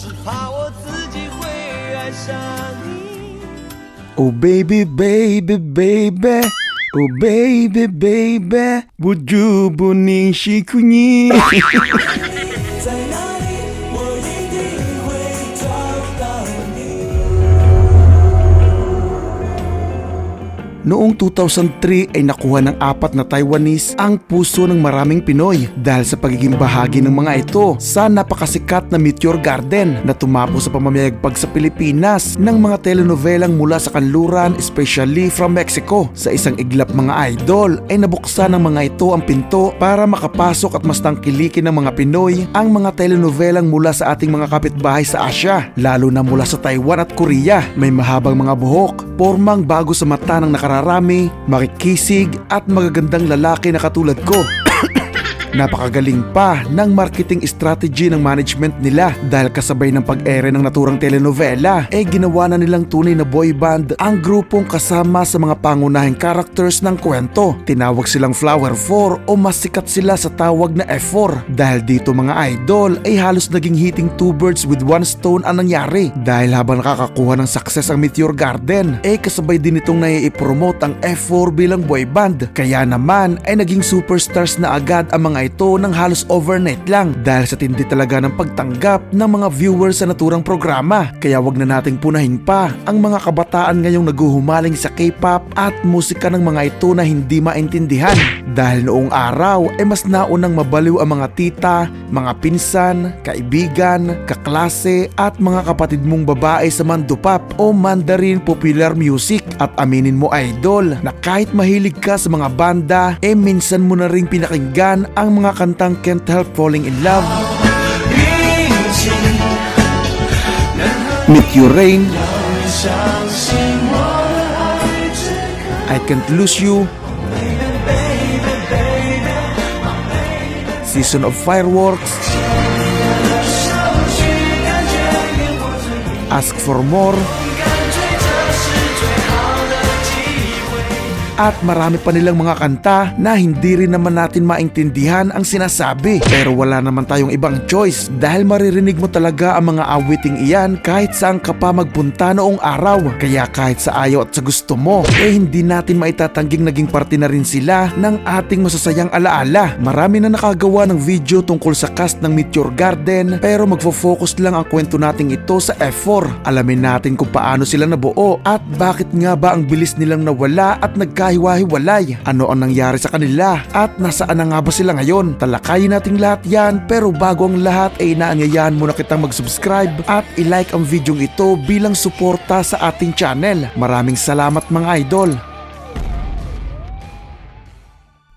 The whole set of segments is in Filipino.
只怕我自己会爱上你。Oh baby, baby, baby. Oh baby, baby. Buju ning Noong 2003 ay nakuha ng apat na Taiwanese ang puso ng maraming Pinoy dahil sa pagiging bahagi ng mga ito sa napakasikat na Meteor Garden na tumapo sa pamamayagpag sa Pilipinas ng mga telenovelang mula sa kanluran especially from Mexico. Sa isang iglap mga idol ay nabuksan ng mga ito ang pinto para makapasok at mas tangkilikin ng mga Pinoy ang mga telenovelang mula sa ating mga kapitbahay sa Asia lalo na mula sa Taiwan at Korea. May mahabang mga buhok, pormang bago sa mata ng nakararami, makikisig at magagandang lalaki na katulad ko. Napakagaling pa ng marketing strategy ng management nila dahil kasabay ng pag-ere ng naturang telenovela eh ginawa na nilang tunay na boy band ang grupong kasama sa mga pangunahing characters ng kwento. Tinawag silang Flower 4 o mas sikat sila sa tawag na F4 dahil dito mga idol ay halos naging hitting two birds with one stone ang nangyari. Dahil habang nakakakuha ng success ang Meteor Garden eh kasabay din itong nai-promote ang F4 bilang boy band. Kaya naman ay naging superstars na agad ang mga ito ng halos overnight lang dahil sa tindi talaga ng pagtanggap ng mga viewers sa naturang programa. Kaya wag na nating punahin pa ang mga kabataan ngayong naguhumaling sa K-pop at musika ng mga ito na hindi maintindihan. Dahil noong araw ay mas naunang mabaliw ang mga tita, mga pinsan, kaibigan, kaklase at mga kapatid mong babae sa mandupap o Mandarin popular music. At aminin mo idol na kahit mahilig ka sa mga banda eh minsan mo na ring pinakinggan ang ng mga kantang Can't Help Falling in Love, Meet Your Rain, I Can't Lose You, Season of Fireworks, Ask for More, at marami pa nilang mga kanta na hindi rin naman natin maintindihan ang sinasabi. Pero wala naman tayong ibang choice dahil maririnig mo talaga ang mga awiting iyan kahit saan ka pa magpunta noong araw. Kaya kahit sa ayaw at sa gusto mo, eh hindi natin maitatangging naging parte na rin sila ng ating masasayang alaala. Marami na nakagawa ng video tungkol sa cast ng Meteor Garden pero magfo-focus lang ang kwento nating ito sa F4. Alamin natin kung paano sila nabuo at bakit nga ba ang bilis nilang nawala at nagkahiwa-hiwalay. Ano ang nangyari sa kanila at nasaan na nga ba sila ngayon? Talakayin natin lahat yan pero bago ang lahat ay inaanyayahan muna kitang mag-subscribe at i-like ang video ito bilang suporta sa ating channel. Maraming salamat mga idol!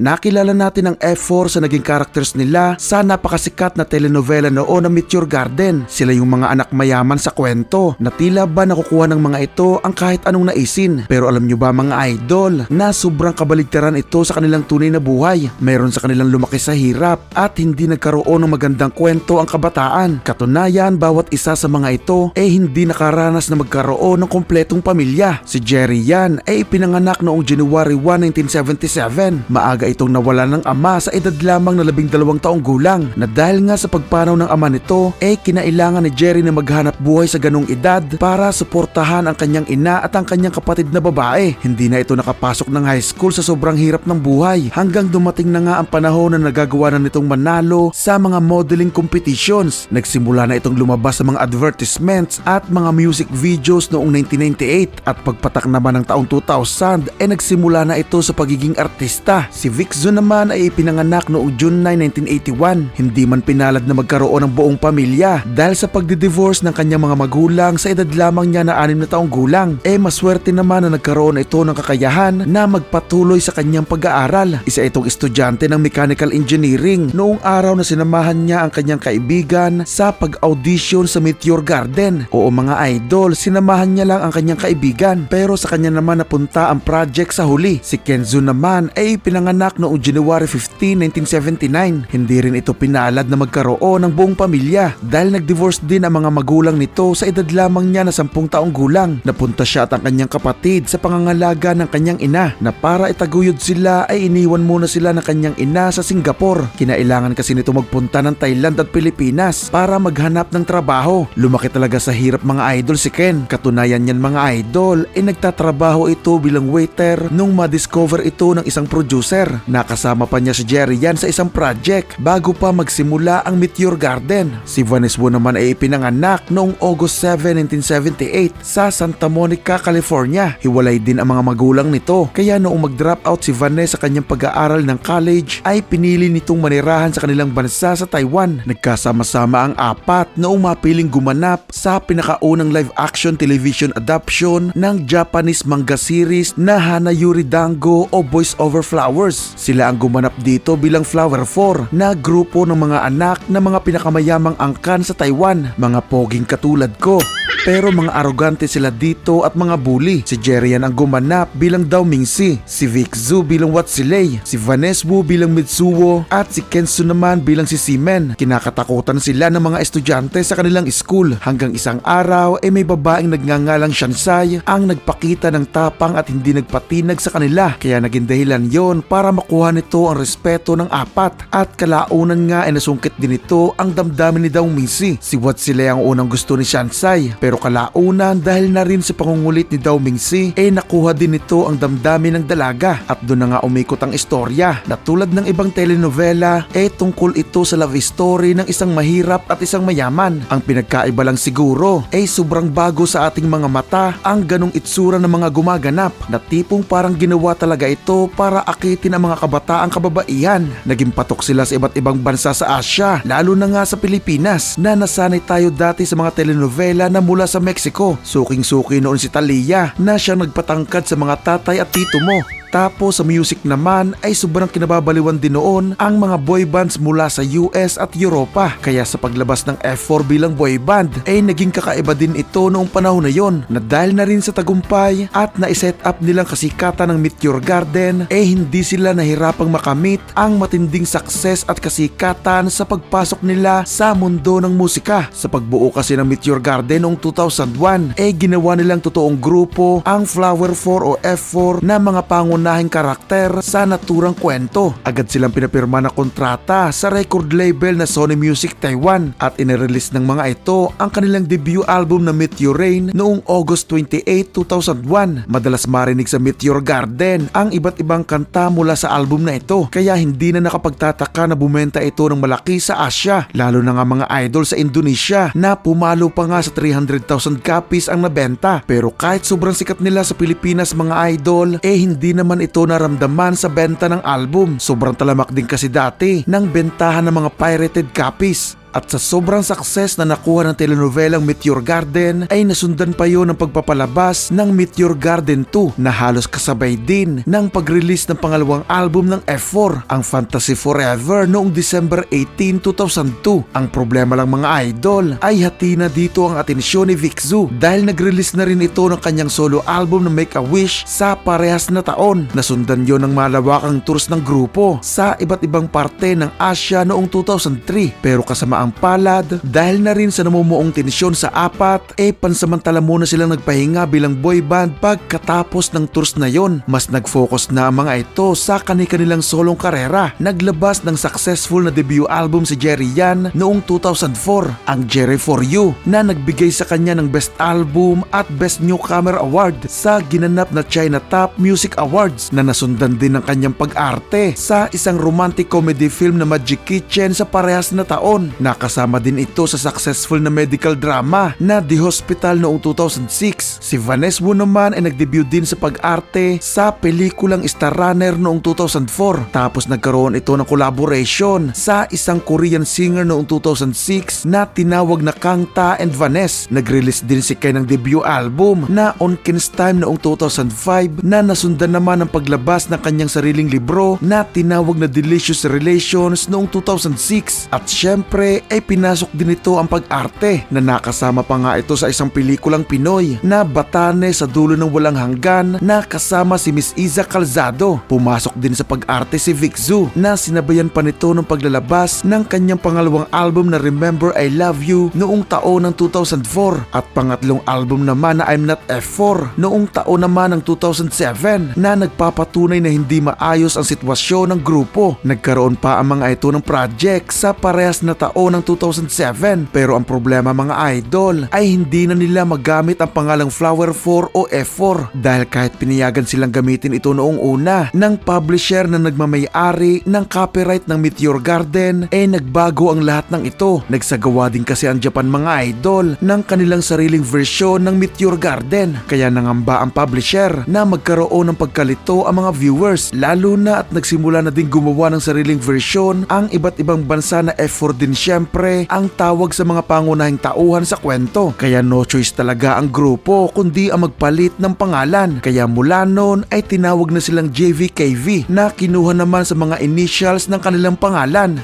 Nakilala natin ang F4 sa naging characters nila sa napakasikat na telenovela noon na Meteor Garden. Sila yung mga anak mayaman sa kwento na tila ba nakukuha ng mga ito ang kahit anong naisin. Pero alam nyo ba mga idol na sobrang kabaligtaran ito sa kanilang tunay na buhay. Meron sa kanilang lumaki sa hirap at hindi nagkaroon ng magandang kwento ang kabataan. Katunayan bawat isa sa mga ito ay hindi nakaranas na magkaroon ng kompletong pamilya. Si Jerry yan ay ipinanganak noong January 1, 1977. Maaga itong nawala ng ama sa edad lamang na labing dalawang taong gulang na dahil nga sa pagpanaw ng ama nito ay kinailangan ni Jerry na maghanap buhay sa ganong edad para suportahan ang kanyang ina at ang kanyang kapatid na babae. Hindi na ito nakapasok ng high school sa sobrang hirap ng buhay hanggang dumating na nga ang panahon na nagagawa na nitong manalo sa mga modeling competitions. Nagsimula na itong lumabas sa mga advertisements at mga music videos noong 1998 at pagpatak naman ng taong 2000 ay nagsimula na ito sa pagiging artista. Si Vic Zo naman ay ipinanganak noong June 9, 1981. Hindi man pinalad na magkaroon ng buong pamilya dahil sa pagdi-divorce ng kanyang mga magulang sa edad lamang niya na 6 na taong gulang. Eh maswerte naman na nagkaroon ito ng kakayahan na magpatuloy sa kanyang pag-aaral. Isa itong estudyante ng mechanical engineering noong araw na sinamahan niya ang kanyang kaibigan sa pag-audition sa Meteor Garden. Oo mga idol, sinamahan niya lang ang kanyang kaibigan pero sa kanya naman napunta ang project sa huli. Si Kenzo naman ay pinanganak ipinanganak noong January 15, 1979. Hindi rin ito pinalad na magkaroon ng buong pamilya dahil nag-divorce din ang mga magulang nito sa edad lamang niya na 10 taong gulang. Napunta siya at ang kanyang kapatid sa pangangalaga ng kanyang ina na para itaguyod sila ay iniwan muna sila ng kanyang ina sa Singapore. Kinailangan kasi nito magpunta ng Thailand at Pilipinas para maghanap ng trabaho. Lumaki talaga sa hirap mga idol si Ken. Katunayan yan mga idol ay nagtatrabaho ito bilang waiter nung ma-discover ito ng isang producer. Nakasama pa niya si Jerry yan sa isang project bago pa magsimula ang Meteor Garden. Si Vanessa Wu naman ay ipinanganak noong August 7, 1978 sa Santa Monica, California. Hiwalay din ang mga magulang nito kaya noong mag-drop out si Vanessa sa kanyang pag-aaral ng college ay pinili nitong manirahan sa kanilang bansa sa Taiwan. Nagkasama-sama ang apat noong mapiling gumanap sa pinakaunang live action television adaptation ng Japanese manga series na Hana Yuri Dango o Voice Over Flowers. Sila ang gumanap dito bilang Flower 4 na grupo ng mga anak na mga pinakamayamang angkan sa Taiwan, mga poging katulad ko. Pero mga arogante sila dito at mga bully. Si Jerian ang gumanap bilang Dao Mingsi, si Vic Zhu bilang Watsilei, si Vanessa Wu bilang Mitsuo at si Kensu naman bilang si Simen. Kinakatakutan sila ng mga estudyante sa kanilang school hanggang isang araw ay may babaeng nagngangalang Shansai ang nagpakita ng tapang at hindi nagpatinag sa kanila kaya naging dahilan yon para makuha nito ang respeto ng apat at kalaunan nga ay nasungkit din ito ang damdamin ni Dao Mingsi. Si Watsilei ang unang gusto ni Shansai pero kalaunan dahil na rin sa pangungulit ni Dao Mingsi ay nakuha din nito ang damdamin ng dalaga at doon na nga umikot ang istorya na tulad ng ibang telenovela eh tungkol ito sa love story ng isang mahirap at isang mayaman. Ang pinagkaiba lang siguro ay sobrang bago sa ating mga mata ang ganong itsura ng mga gumaganap na tipong parang ginawa talaga ito para akitin ang mga kabataang kababaihan. Naging patok sila sa iba't ibang bansa sa Asya lalo na nga sa Pilipinas na nasanay tayo dati sa mga telenovela na mula sa Mexico. Suking-suki noon si Talia na siyang nagpatangkad sa mga tatay at tito mo. Tapos sa music naman ay sobrang kinababaliwan din noon ang mga boy bands mula sa US at Europa. Kaya sa paglabas ng F4 bilang boy band ay naging kakaiba din ito noong panahon na yon na dahil na rin sa tagumpay at na-set up nilang kasikatan ng Meteor Garden ay hindi sila nahirapang makamit ang matinding success at kasikatan sa pagpasok nila sa mundo ng musika. Sa pagbuo kasi ng Meteor Garden noong 2001 ay ginawa nilang totoong grupo ang Flower 4 o F4 na mga pangunahing karakter sa naturang kwento. Agad silang pinapirma na kontrata sa record label na Sony Music Taiwan at inirelease ng mga ito ang kanilang debut album na Meteor Rain noong August 28, 2001. Madalas marinig sa Meteor Garden ang iba't ibang kanta mula sa album na ito kaya hindi na nakapagtataka na bumenta ito ng malaki sa Asia lalo na nga mga idol sa Indonesia na pumalo pa nga sa 300,000 copies ang nabenta pero kahit sobrang sikat nila sa Pilipinas mga idol eh hindi naman ito naramdaman sa benta ng album. Sobrang talamak din kasi dati ng bentahan ng mga pirated copies at sa sobrang success na nakuha ng telenovelang Meteor Garden ay nasundan pa yon ng pagpapalabas ng Meteor Garden 2 na halos kasabay din ng pag-release ng pangalawang album ng F4 ang Fantasy Forever noong December 18, 2002. Ang problema lang mga idol ay hati na dito ang atensyon ni Vic Zhu dahil nag-release na rin ito ng kanyang solo album na Make a Wish sa parehas na taon. Nasundan yon ng malawakang tours ng grupo sa iba't ibang parte ng Asia noong 2003 pero kasama ang palad dahil na rin sa namumuong tensyon sa apat eh pansamantala muna silang nagpahinga bilang boy band pagkatapos ng tours na yon. Mas nag-focus na ang mga ito sa kani-kanilang solong karera. Naglabas ng successful na debut album si Jerry Yan noong 2004, ang Jerry For You na nagbigay sa kanya ng Best Album at Best Newcomer Award sa ginanap na China Top Music Awards na nasundan din ng kanyang pag-arte sa isang romantic comedy film na Magic Kitchen sa parehas na taon. Nakasama din ito sa successful na medical drama na The Hospital noong 2006. Si Vanessa Wu naman ay nag-debut din sa pag-arte sa pelikulang Star Runner noong 2004. Tapos nagkaroon ito ng collaboration sa isang Korean singer noong 2006 na tinawag na Kangta and Vanessa. Nag-release din si Ken ng debut album na On Ken's Time noong 2005 na nasundan naman ang paglabas ng kanyang sariling libro na tinawag na Delicious Relations noong 2006. At syempre ay pinasok din ito ang pag-arte na nakasama pa nga ito sa isang pelikulang Pinoy na Batane sa dulo ng walang hanggan na kasama si Miss Iza Calzado. Pumasok din sa pag-arte si Vic Zu na sinabayan pa nito ng paglalabas ng kanyang pangalawang album na Remember I Love You noong taon ng 2004 at pangatlong album naman na I'm Not F4 noong taon naman ng 2007 na nagpapatunay na hindi maayos ang sitwasyon ng grupo. Nagkaroon pa ang mga ito ng project sa parehas na taon ng 2007 pero ang problema mga idol ay hindi na nila magamit ang pangalang Flower 4 o F4 dahil kahit piniyagan silang gamitin ito noong una ng publisher na nagmamayari ng copyright ng Meteor Garden eh nagbago ang lahat ng ito. Nagsagawa din kasi ang Japan mga idol ng kanilang sariling version ng Meteor Garden. Kaya nangamba ang publisher na magkaroon ng pagkalito ang mga viewers lalo na at nagsimula na din gumawa ng sariling version ang iba't ibang bansa na F4 din syempre ang tawag sa mga pangunahing tauhan sa kwento. Kaya no choice talaga ang grupo kundi ang magpalit ng pangalan. Kaya mula noon ay tinawag na silang JVKV na kinuha naman sa mga initials ng kanilang pangalan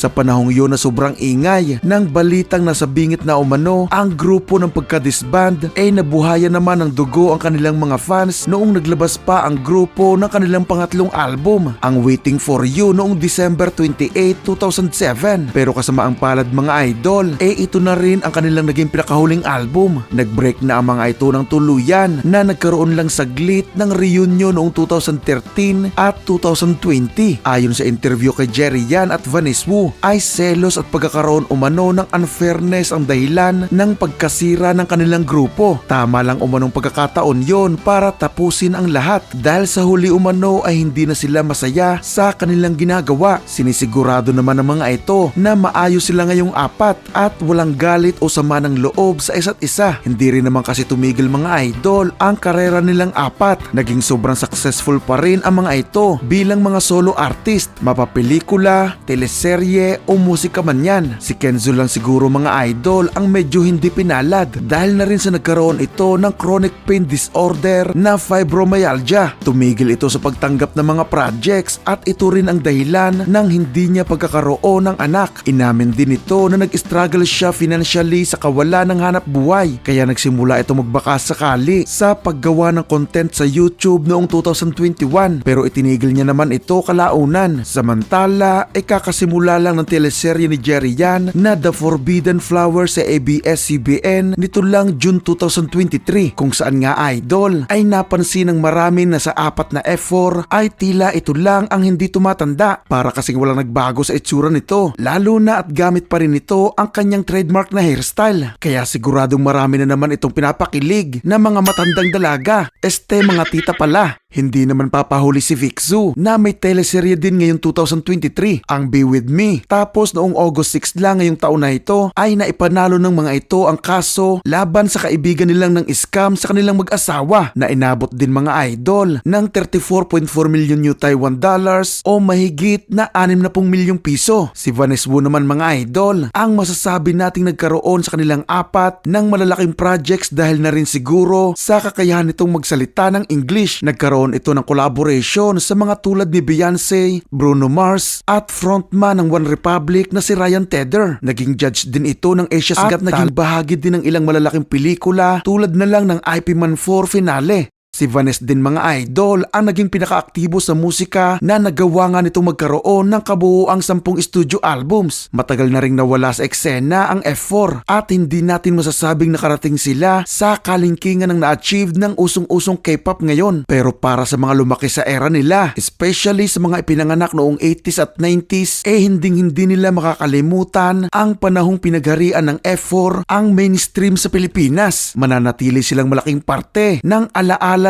sa panahong yun na sobrang ingay ng balitang nasa bingit na umano ang grupo ng pagka-disband ay nabuhayan naman ng dugo ang kanilang mga fans noong naglabas pa ang grupo ng kanilang pangatlong album, ang Waiting for You noong December 28, 2007. Pero kasama ang palad mga idol, eh ito na rin ang kanilang naging pinakahuling album. Nag-break na ang mga ito ng tuluyan na nagkaroon lang saglit ng reunion noong 2013 at 2020. Ayon sa interview kay Jerry Yan at Vanessa Wu, ay selos at pagkakaroon umano ng unfairness ang dahilan ng pagkasira ng kanilang grupo. Tama lang umanong pagkakataon yon para tapusin ang lahat dahil sa huli umano ay hindi na sila masaya sa kanilang ginagawa. Sinisigurado naman ng mga ito na maayos sila ngayong apat at walang galit o sama ng loob sa isa't isa. Hindi rin naman kasi tumigil mga idol ang karera nilang apat. Naging sobrang successful pa rin ang mga ito bilang mga solo artist, mapapelikula, teleserye o musika man yan. Si Kenzo lang siguro mga idol ang medyo hindi pinalad dahil na rin sa nagkaroon ito ng chronic pain disorder na fibromyalgia. Tumigil ito sa pagtanggap ng mga projects at ito rin ang dahilan ng hindi niya pagkakaroon ng anak. Inamin din ito na nag-struggle siya financially sa kawalan ng hanap buhay kaya nagsimula ito magbakas sakali sa paggawa ng content sa YouTube noong 2021 pero itinigil niya naman ito kalaunan. Samantala ay kakasimula lang ng teleserye ni Jerry Yan na The Forbidden Flower sa ABS-CBN nito lang June 2023 kung saan nga idol ay napansin ng marami na sa apat na F4 ay tila ito lang ang hindi tumatanda para kasing walang nagbago sa itsura nito lalo na at gamit pa rin ito ang kanyang trademark na hairstyle. Kaya siguradong marami na naman itong pinapakilig na mga matandang dalaga. Este mga tita pala hindi naman papahuli si Vic na may teleserye din ngayong 2023 ang Be With Me. Tapos noong August 6 lang ngayong taon na ito ay naipanalo ng mga ito ang kaso laban sa kaibigan nilang ng scam sa kanilang mag-asawa na inabot din mga idol ng 34.4 million new Taiwan dollars o mahigit na 60 milyong piso. Si Vanessa Wu naman mga idol ang masasabi nating nagkaroon sa kanilang apat ng malalaking projects dahil na rin siguro sa kakayahan nitong magsalita ng English. Nagkaroon ito ng collaboration sa mga tulad ni Beyonce, Bruno Mars at frontman ng One Republic na si Ryan Tedder. Naging judge din ito ng Asia's Got naging bahagi din ng ilang malalaking pelikula tulad na lang ng IP Man 4 finale. Si Vanessa din mga idol ang naging pinakaaktibo sa musika na nagawa nga nitong magkaroon ng kabuoang 10 studio albums. Matagal na ring nawala sa eksena ang F4 at hindi natin masasabing nakarating sila sa kalingkingan ng na-achieve ng usong-usong K-pop ngayon. Pero para sa mga lumaki sa era nila, especially sa mga ipinanganak noong 80s at 90s, eh hinding hindi nila makakalimutan ang panahong pinagharian ng F4 ang mainstream sa Pilipinas. Mananatili silang malaking parte ng alaala